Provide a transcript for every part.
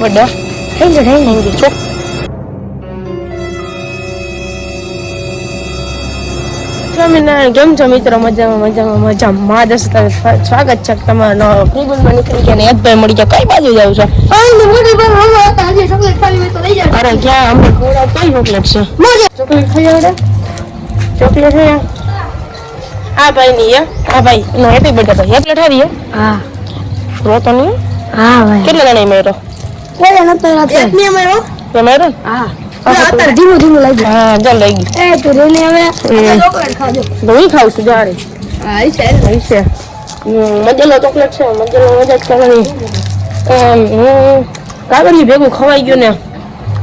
You thank thank you ચોક સ્વામિનારાયણ કેમ છો મિત્રો? મજામાં મજામાં મજામાં. દસ સ્વાગત છે તમારો. નવો ફ્રીબુલમાં નીકળી ગયા યાદભાઈ મળી ગયા. કઈ બાજુ જાવ છો? અરે ક્યાં? અમે ખવડાવ કઈ ચોકલેટ છે? ચોકલેટ ખાઈ આવડે? ચોકલેટ છે આ ભાઈ ની? આ ભાઈ. નો હેપી બર્થડે ભાઈ. ચોકલેટ હે? હા. રોતો નહીં હા ભાઈ. કેટલા જણા મેરો કોઈ નતો રાતે એક ની અમારો. તો મેરો ને? હા. અત્યારે ધીમું ધીમું લઈ જાવ હા જો લઈ ગઈ. એ તું રેને હવે. ચોકલેટ ખાજો. હું ખાઉં છું જારે હા છે. હઈ છે. હમ, મજેલો ચોકલેટ છે મજેલો મજા જ કરવાની. એમ, હું કાગળિયું ભેગું ખવાઈ ગયું ને.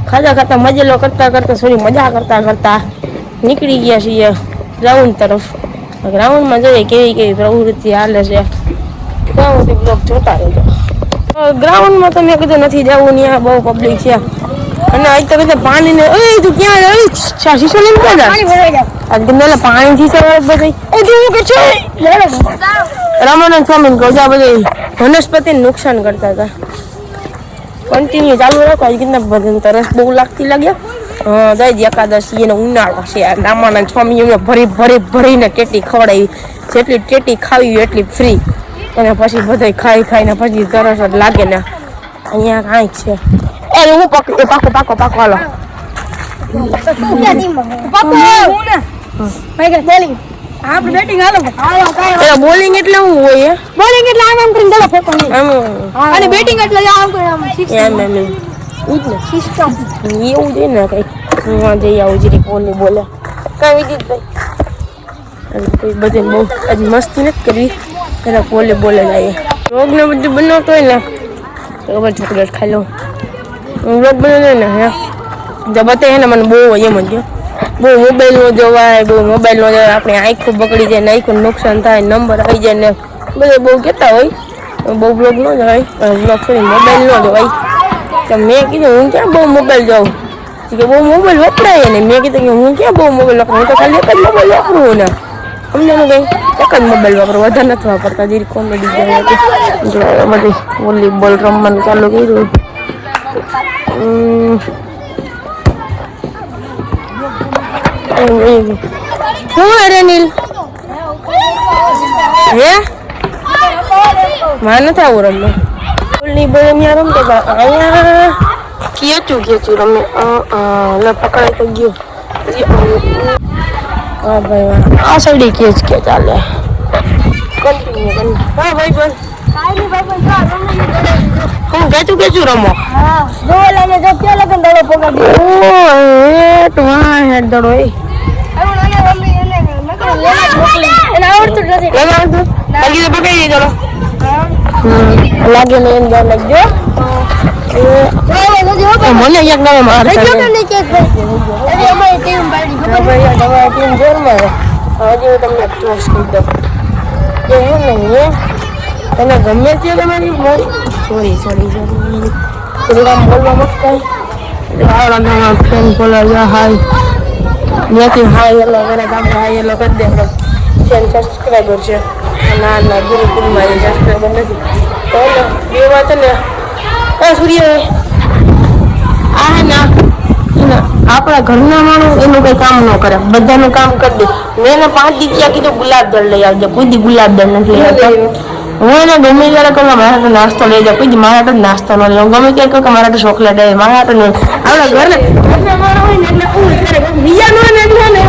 ખાતા ખાતા મજેલો કરતા કરતા થોડી મજા કરતા કરતા નીકળી ગયા છીએ ગ્રાઉન્ડ તરફ. ગ્રાઉન્ડમાં જોઈએ કેવી કેવી પ્રવૃત્તિ હાલે છે. ત્યાં સુધી બ્લોગ જોતા રહેજો. ગ્રાઉન્ડમાં તો મેં કીધું નથી જવું ત્યાં બહુ પબ્લિક છે. અને આજ તો બધા પાણી ને એ તું ક્યાં જાય શા શીશો લઈને ક્યાં જાય. આજ જાવ આજ ગમે પાણીથી બધી. એ તું કે છે? રામાનંદ સ્વામી કહું બધી વનસ્પતિને નુકસાન કરતા હતા. કન્ટિન્યુ ચાલુ રાખો આજ કેટલા બધા તરસ બહુ લાગતી લાગ્યા હા દઈ એકાદશી એનો ઉનાળો છે. રામાનંદ સ્વામી એમને ભરી ભરી ભરીને ટેટી ખવડાવી. જેટલી ટેટી ખાવી એટલી ફ્રી અને પછી બધા ખાઈ ખાઈને પછી તરસ જ લાગે ને. અહીંયા કાંઈક છે. એ હું પકડી પાકો પાકો પાકો હાલો. હું ભાઈ બોલિંગ કાઈ એટલે શું હોય બોલિંગ એટલે આમ આમ કરીને દડો ફેંકો અને બેટિંગ એટલે આમ કરીને આમ એમ. એમ સિસ્ટમ એવું છે ને કઈ હું જઈ આવું જરી બોલે બોલે. કાંઈ વિદિતભાઈ અને બધે બહુ આજ મસ્તી નથી કરવી. ત્યારે બોલે બોલે જાય. રોગ ને બધું બનાવતો હોય ને, તો ખબર ચોકલેટ ખાઈ લઉં. હું રોગ બનાવ્યો ને, હે? જબતે હે ને, મને બહુ એમ જ. બહુ મોબાઈલ નો જોવાય, બહુ મોબાઈલ નો જોવાય, આપણે આંખો બગડી જાય ને આંખું નુકસાન થાય નંબર આવી જાય ને, બધા બહુ કહેતા હોય. બહુ બ્લોગ ન જોવાય બ્લોગ છોડી મોબાઈલ ન જોવાય. તો મેં કીધું, હું ક્યાં બહુ મોબાઈલ જાઉં? કે બહુ મોબાઈલ વપરાય ને મેં કીધું કે હું ક્યાં બહુ મોબાઈલ વપરાય? હું તો ખાલી એક જ મોબાઈલ વાપરું ને. સમજાણું કઈ એક જ મોબાઈલ વાપરું વધારે નથી વાપરતા જેરી કોમેડી જેવી હતી જો આ બધી વોલીબોલ રમવાનું ચાલુ કર્યું હમ. હમ. શું અરે નીલ હે મારે નથી આવું રમવું ફૂલની બોલ અહીંયા રમતો હતા અહીંયા ખેંચું ખેંચું રમે અ, અ, લે પકડાઈ તો ગયું હા ભાઈ વાહ. જ સાઈડે ખેંચ કે ચાલે. કન્ટિન્યુ હા ભાઈ ભાઈ કાઈ ભાઈ પણ જા તમે જે દડો લીધો હું કેચું કેચું રમો? હા અને જો કે લગન દડો પકડી ઓ દડો એ. જ જ તું બાકી તો પકડી દે ચલો હમ. લાગે ને એમ જાણ લાગજો જો જો જો એ મને એક ગમે માર અમારી ટીમ હા તમારી ટીમ જોરમાં હજી તમને ચોસ કહી દઉં કે હે ને તને ગમે તે તમારી સોરી સોરી સોરી થોડુંક આમ બોલવા મત કઈ આવડા નાના ફ્રેન્ડ બોલા હાય ત્યાંથી હાય મને ગામમાં હાય એલો કરી દે ફ્રેન્ડ સબસ્ક્રાઈબર છે ના ના ગુરુકુલમાં સબસ્ક્રાઈબર નથી તો બે વાત ને કાં સૂર્ય આ ના આપણા ઘરના માણસ એનું કઈ કામ ન કરે. બધાનું કામ કરી દે. મેં એને પાંચ દી ત્યાં કીધું ગુલાબ જળ લઈ આવજો. કોઈ દી ગુલાબ જળ નથી લઈ આવતો હું એને ગમે ત્યારે કહું મારા તો નાસ્તો લઈ જાવ કોઈ મારા તો નાસ્તો ન લઈ ગમે ત્યારે કહું કે મારા તો ચોકલેટ આવે મારા તો નહીં આપણા ઘરના ઘરના માણસ હોય ને એટલે હું કરે બીજા નો ને એટલે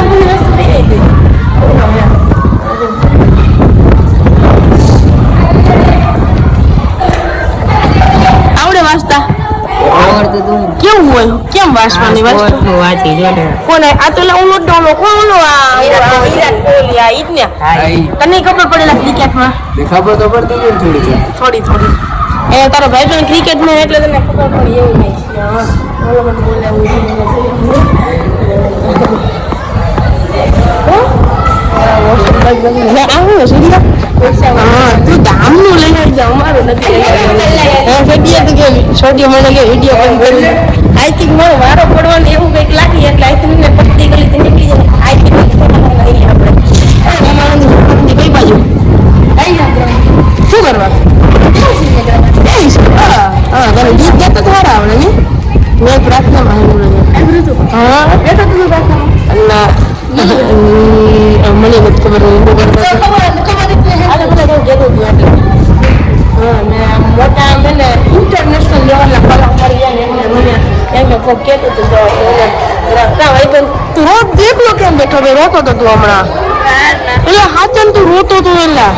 કેવું હોય? કેમ વાંચવાની વસ્તુ વાંચી જો કોને? આ તો ઓલો ડોલો. કોણ ઓલો આ? વિરાટ કોહલી આ ઈ જ ને. તને ખબર પડેલા ક્રિકેટમાં? ખબર તો પડતી હતી થોડી છે થોડી થોડી. એ તારો ભાઈ પણ ક્રિકેટમાં એટલે તને ખબર પડી એવું નહીં છે હા ઓલો મને બોલે એવું હા તું. હું નથી મને આઈ થિંક મારો વારો પડવાનો એવું કંઈક લાગી એટલે આઈ થિંક મેં પટ્ટી ગલી તો નીકળી જાય આપણે. બાજુ શું કરવા? હા તમે ગીત ગાતા તો સારા આવડે મેં પ્રાર્થના ના મને નથી ખબર હતું તો રોજ કેમ બેઠો બે રોતો તો તું હમણાં. એટલે હાચન તું રોતો તો એલા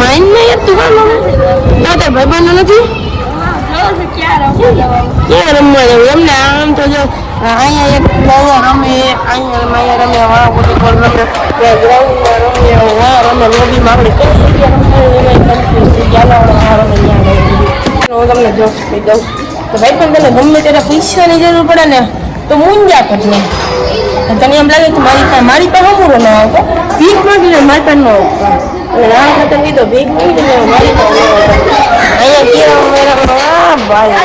માઇન્ડ ને યાર, તું કામ ના તાર ભાઈ બંધ નથી? ક્યાં રમવા એમને આમ તો જો, અહીંયા એક અહીંયા રમે, અહીંયા અહીંયા રમે વાળા બધું બોલ રમે? રમે વાં રમે, લોબીમાં આપણે કઈ જગ્યા રમે વાળા રમે, ત્યાં હું તમને જોશ કહી દઉં. તો ભાઈ પણ તને ગમે ત્યારે પૈસાની જરૂર પડે ને, તો મૂંજા કર ને તને એમ લાગે કે મારી પાસે મારી પાસે હમુરો ન આવતો? ભીખ માંગી લે મારી પાસે ન આવતો. રાણ ખાતર કીધો, ભીખ માંગી લે મારી પાસે અહીંયા કેરમ મેરમ ભાઈ.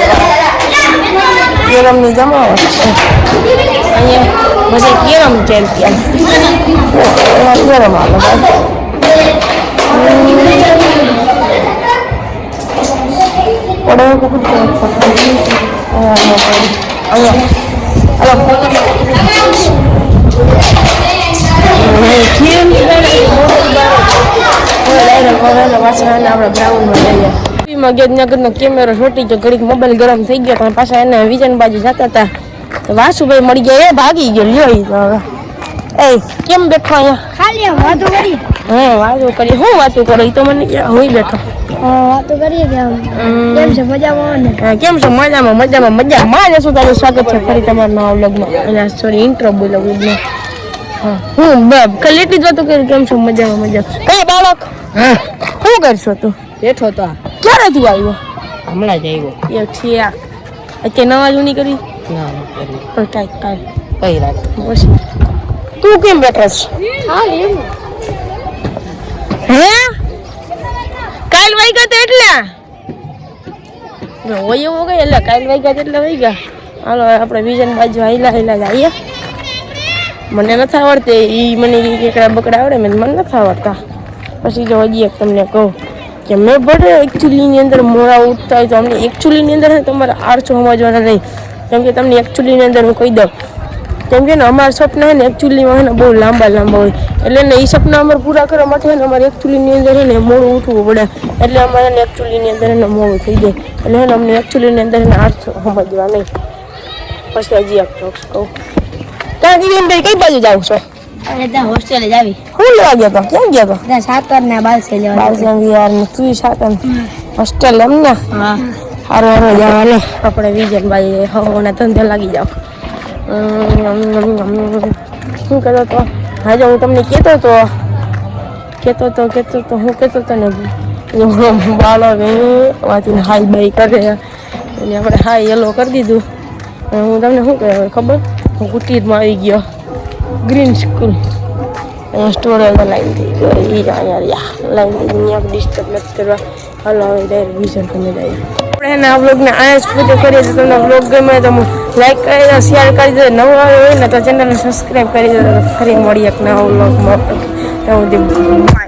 કેરમની જમાવટ અહીંયા બધે કેરમ ચેમ્પિયન. કેરમ આવે ભાઈ. કુકુ છે અહીંયા કેમેરો છોટી ગયો ઘડીક મોબાઈલ ગરમ થઈ ગયો પણ પાછા એને વિજન બાજુ જતા હતા વાસુભાઈ મળી ગયા એ ભાગી ગયો લ્યો એ કેમ બેઠો અહીંયા ખાલી હા વાતો કરી હું વાતો કરો? એ તો મને હોય હું બેઠો વાતો કરીએ કે કેમ છે? મજામાં ને? કેમ છો? મજામાં મજામાં મજામાં. જ શું તારું સ્વાગત છે ફરી તમારા નવા વ્લોગમાં. અને સોરી ઇન્ટ્રો બોલો વ્લોગમાં. હા હું બબ ખાલી એટલી જ વાતો કરી કેમ છો? મજામાં મજા કયા બાળક? હા. શું કરશો તું? બેઠો તો આ. ક્યારે તું આવ્યો? હમણાં જ આવ્યો. એ છે અત્યારે નવા જૂની કરી? ના ના કરી. કાંઈ કાંઈ. કઈ રાત પછી તું કેમ બેઠો છે? ખાલી એમ. હે? કાલ વાગ્યા તો એટલા? હોય એવો કઈ એટલે કાલ વહી ગયા એટલે વાગ્યા. હાલો આપણે બીજાની બાજુ હાઈલા હાઈલા જઈએ. મને નથી આવડતી એ મને કેકડા બકડા આવડે મેં મને નથી આવડતા. પછી જો હજી એક તમને કહું કે મેં ભલે એકચ્યુઅલીની અંદર મોડા ઉઠતા હોય તો અમને એકચ્યુઅલીની અંદર તમારે આરસો સમજવાના નહીં. કેમ કે તમને એકચ્યુઅલીની અંદર હું કહી દઉં કેમ કે ને અમારા સપના ને એકચ્યુઅલીમાં હોય ને બહુ લાંબા લાંબા હોય. એટલે ને એ સપના અમારે પૂરા કરવા માટે છે ને અમારે એકચ્યુઅલીની અંદર છે ને મોડું ઉઠવું પડે. એટલે અમારે ને એકચ્યુઅલીની અંદર છે ને મોડું થઈ જાય. એટલે છે ને અમને એકચ્યુઅલીની અંદર ને આઠસો સમજવા નહીં. પછી હજી આપ ચોક્સ કહું. ત્યાં દિવ્યાનભાઈ કઈ બાજુ જાવ છો? અને ત્યાં હોસ્ટેલે જ આવી. હું લેવા ગયો તો? ક્યાં ગયો તો? ત્યાં સાતર ને બાલસે લેવા બાર યાર ને તું સાતન હોસ્ટેલ એમ ને? હા. હારો હારો જવાને. આપણે વિજયનભાઈ હવાના ધંધે લાગી જાવ શું કહેતો તો? આજે હું તમને કહેતો તો કહેતો તો કહેતો તો, હું કહેતો તો ને બાળક વાંચીને હાઈ બાઈ કરે. અને આપણે હાઈ યલો કરી દીધું. હું તમને શું કહે ખબર? હું કુટીરમાં આવી ગયો. ગ્રીન સ્કૂલ સ્ટોરેજ લાઈન થઈ ગયો એ અહીંયા લાઈન થઈ ગઈ ડિસ્ટર્બ નથી કરવા. હાલો, હવે ડાયરેક્ટ વિઝન કરીને દઈએ. આપણે એના વ્લોગને અહીંયા જ પૂરો કરીએ તો તમને વ્લોગ ગમે તો લાઈક કરી દો શેર કરી દો. નવો આવ્યો હોય ને તો ચેનલને સબસ્ક્રાઈબ કરી દો. તો ફરી મળીએ એક નવા વ્લોગમાં bye.